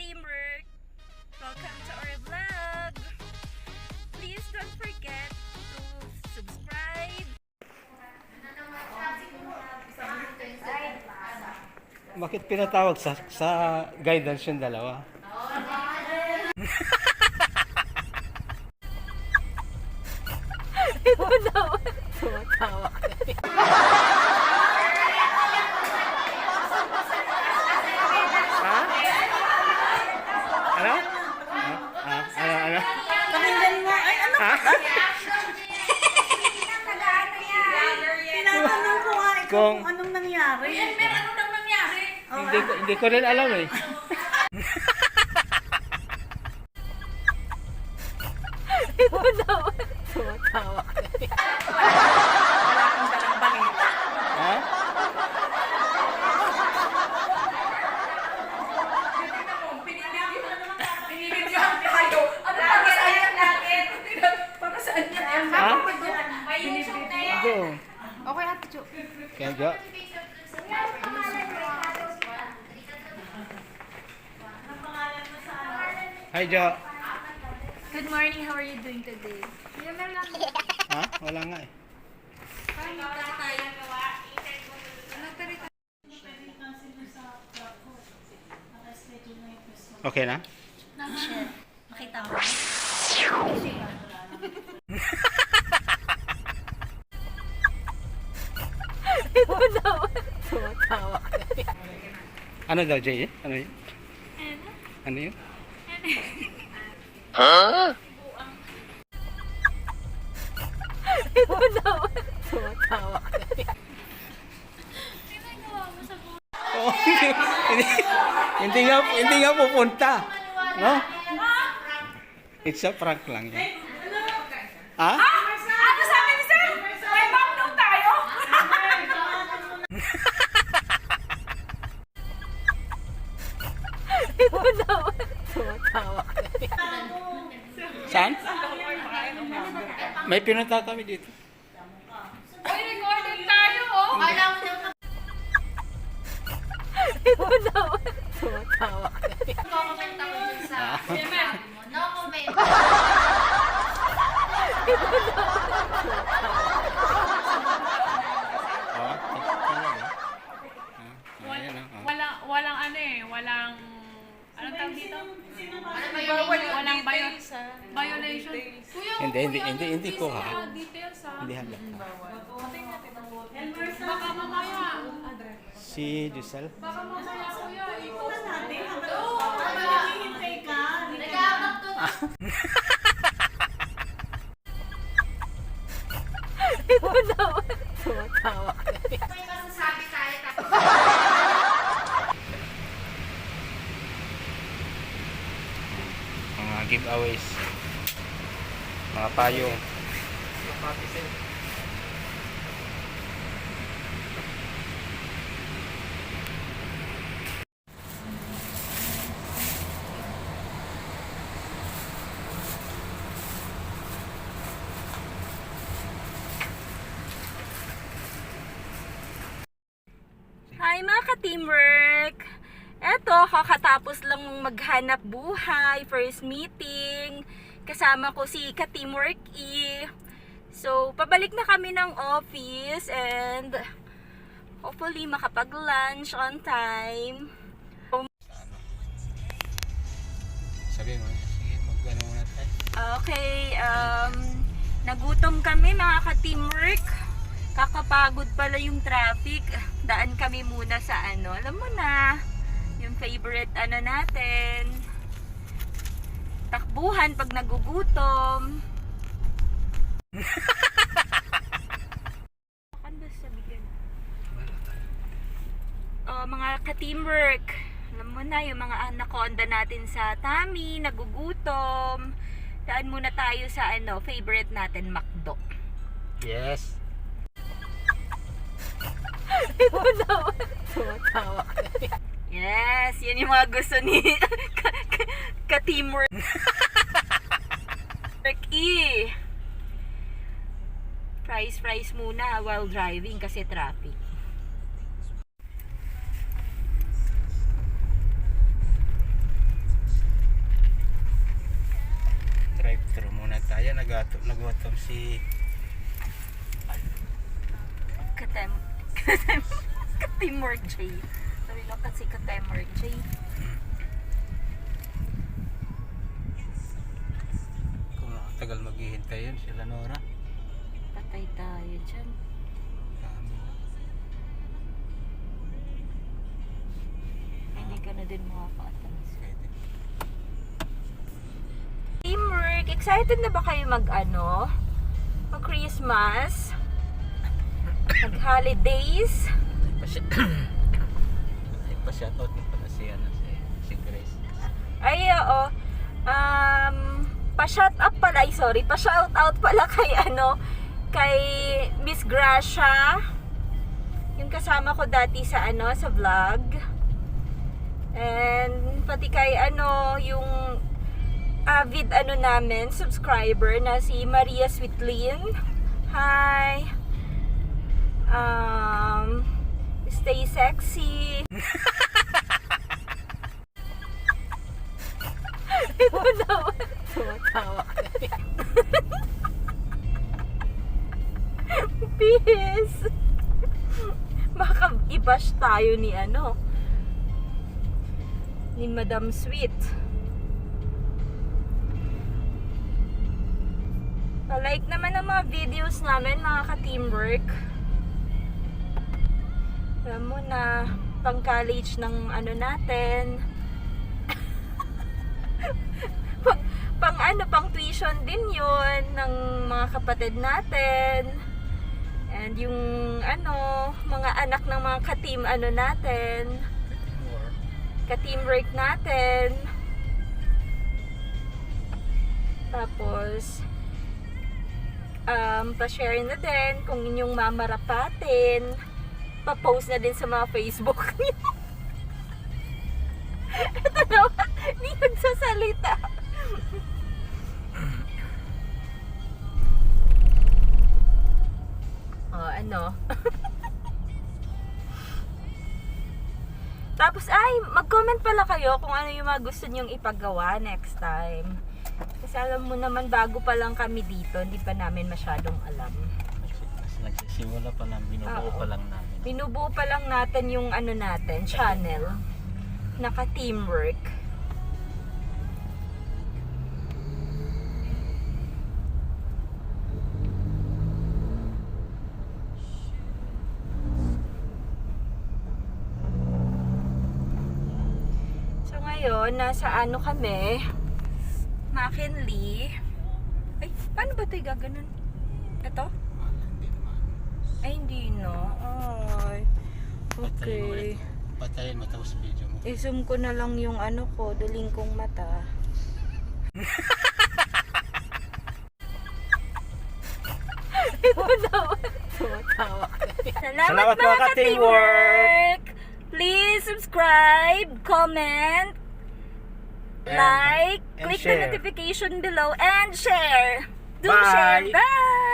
ka-teamwork! Welcome to our vlog! Please don't forget to subscribe. Bakit pinatawag sa sa guidance yung dalawa? Kung- kung anong nangyari. Ano nang nangyari? Hindi ko, hindi ko rin alam eh. Wala akong dalang balita. Ha? Binibidyohan niya kayo. Ano para saan yan natin? Para saan yan? Ha? May YouTube na yan. Go. Okay, Ate Jo. Kaya Jo. Hi Jo. Good morning. How are you doing today? Ha? Wala nga eh. Okay na? Makita mo. Ano daw, Jay? Ano yun? Ano yun? Oo, hindi, hindi, hindi nga, hindi nga pupunta. No? It's a prank lang yan. Ha? Ano Saan? May pinunta kami dito. Uy, recorded tayo, oh. Alam mo na. Comment ako dun sa... No comment. Oh, talaga. Ah, ayan, oh. Walang, walang ano eh, walang, anong tawag dito? Walang bio, violation. Kuya, Hindi, hindi, hindi, hindi ko ha. details ha. Hindi halata. Baka mamaya, Si Giselle? baka mamaya kuya, i-post Natin, habang naghihintay ka. May masasabi tayo tapos Mga giveaways. Mga payong. Hi mga ka-teamwork! Eto, kakatapos lang maghanap buhay, first meeting. Kasama ko si ka-teamwork E. So, pabalik na kami ng office and hopefully makapag-lunch on time. Sabi mo, sige, mag-ano muna tayo. Okay, um, nagutom kami mga ka-teamwork. Kakapagod pala yung traffic. Daan kami muna sa ano, alam mo na, yung favorite ano natin. Takbuhan pag nagugutom. Ba sabihin? Oh, mga ka-teamwork. Alam mo na, yung mga anaconda natin sa tummy, nagugutom. Daan muna tayo sa ano, favorite natin, McDo. Yes. Yes, yan yung mga gusto ni ka- ka- ka-teamwork. Ricky! Price, price muna while driving kasi traffic. Drive-thru muna tayo. Nagatom, nagutom si... Katem. Katem. Katemor J. Sabi lang kasi Katemor J. Nakatagal maghihintay yun, sila Nora. Patay tayo dyan. Dami. Hindi ka na din makaka-attend. Pwede. Teamwork! Excited na ba kayo mag ano? Mag Christmas? Mag holidays? Ay pa siya. Ay pa shoutout mo pala si, ano, si, si Grace. Ay, oo. Um, pa-shout up pala, ay sorry, pa-shout out pala kay ano, kay Miss Gracia. Yung kasama ko dati sa ano, sa vlog. And pati kay ano, yung avid ano namin, subscriber na si Maria Sweetlin. Hi! Um, stay sexy. Ito naman. Ka. Peace! Baka i-bash tayo ni ano ni Madam Sweet. Pa-like naman ang mga videos namin mga ka-teamwork. Alam mo na pang-college ng ano natin. Pang, ano, pang tuition din yon ng mga kapatid natin. And yung ano, mga anak ng mga ka-team ano natin, ka-teamwork natin. Tapos, um, pa-share na din kung inyong mamarapatin. Pa-post na din sa mga Facebook niyo. Ito naman, hindi nagsasalita. Ano? Tapos, ay, mag-comment pala kayo kung ano yung mga gusto nyong ipagawa next time. Kasi alam mo naman, bago pa lang kami dito, hindi pa namin masyadong alam. Mas nagsisimula pa lang, binubuo Oo. pa lang namin. Binubuo pa lang natin yung ano natin, channel. Naka-teamwork. Ngayon, nasa ano kami? McKinley. Ay, paano ba ito gaganon? Ito? Ay, hindi no. Ay. Okay. Patayin mo tapos video mo. I-zoom ko na lang yung ano ko, duling kong mata. Ito naman. Tumatawa ka. Salamat, Salamat mga ka-teamwork! Please subscribe, comment, like, and click share. the notification below, and share! Do Bye! share! Bye!